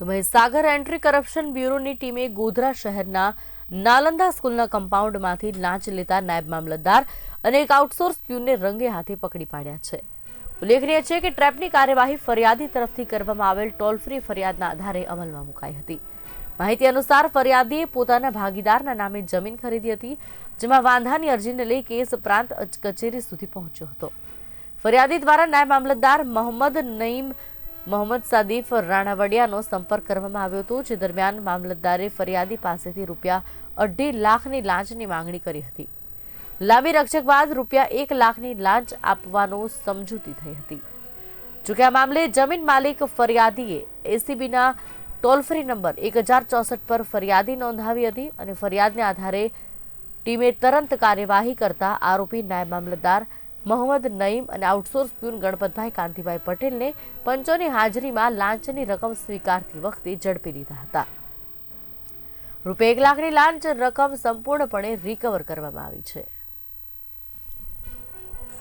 તો Mahisagar entry corruption બ્યુરોની ટીમે ગોધરા શહેરના નાલંદા સ્કૂલના કમ્પાઉન્ડમાંથી લાંચ લેતા નાયબ મામલતદાર અને એક આઉટસોર્સ પ્યુનને રંગે હાથે પકડી પાડ્યા છે. ઉલ્લેખનીય છે કે ટ્રેપની કાર્યવાહી ફરિયાદી તરફથી કરવામાં આવેલ ટોલ ફ્રી ફરિયાદના આધારે અમલમાં મુકાઈ હતી. માહિતી અનુસાર ફરિયાદીએ પોતાના ભાગીદારના નામે જમીન ખરીદી હતી, જેમાં વાંધાની અરજીને લઈ કેસ પ્રાંત કચેરી સુધી પહોંચ્યો હતો. ફરિયાદી દ્વારા નાયબ મામલતદાર મોહમ્મદ નઈમ મોહમ્મદ સાદીફ રાણાવડિયાનો સંપર્ક કરવામાં આવ્યો હતો, જે દરમિયાન મામલતદારે ફરિયાદી પાસેથી રૂપિયા અઢી લાખની લાંચની માંગણી કરી હતી. લાંબી રક્ષક બાદ રૂપિયા એક લાખની લાંચ આપવાનો સમજૂતી થઈ હતી. જોકે આ મામલે જમીન માલિક ફરિયાદીએ એસીબીના ટોલ ફ્રી નંબર એક હજાર ચોસઠ પર ફરિયાદી નોંધાવી હતી અને ફરિયાદને આધારે ટીમે તરત કાર્યવાહી કરતા આરોપી નાયબ મામલતદાર મોહમ્મદ નઈમ અને આઉટસોર્સ પ્યુન ગણપતભાઈ કાંતિભાઈ પટેલને પંચોની હાજરીમાં લાંચની રકમ સ્વીકારતી વખતે ઝડપી લીધા હતા. રૂપે એક લાખની લાંચ રકમ સંપૂર્ણપણે રિકવર કરવામાં આવી છે.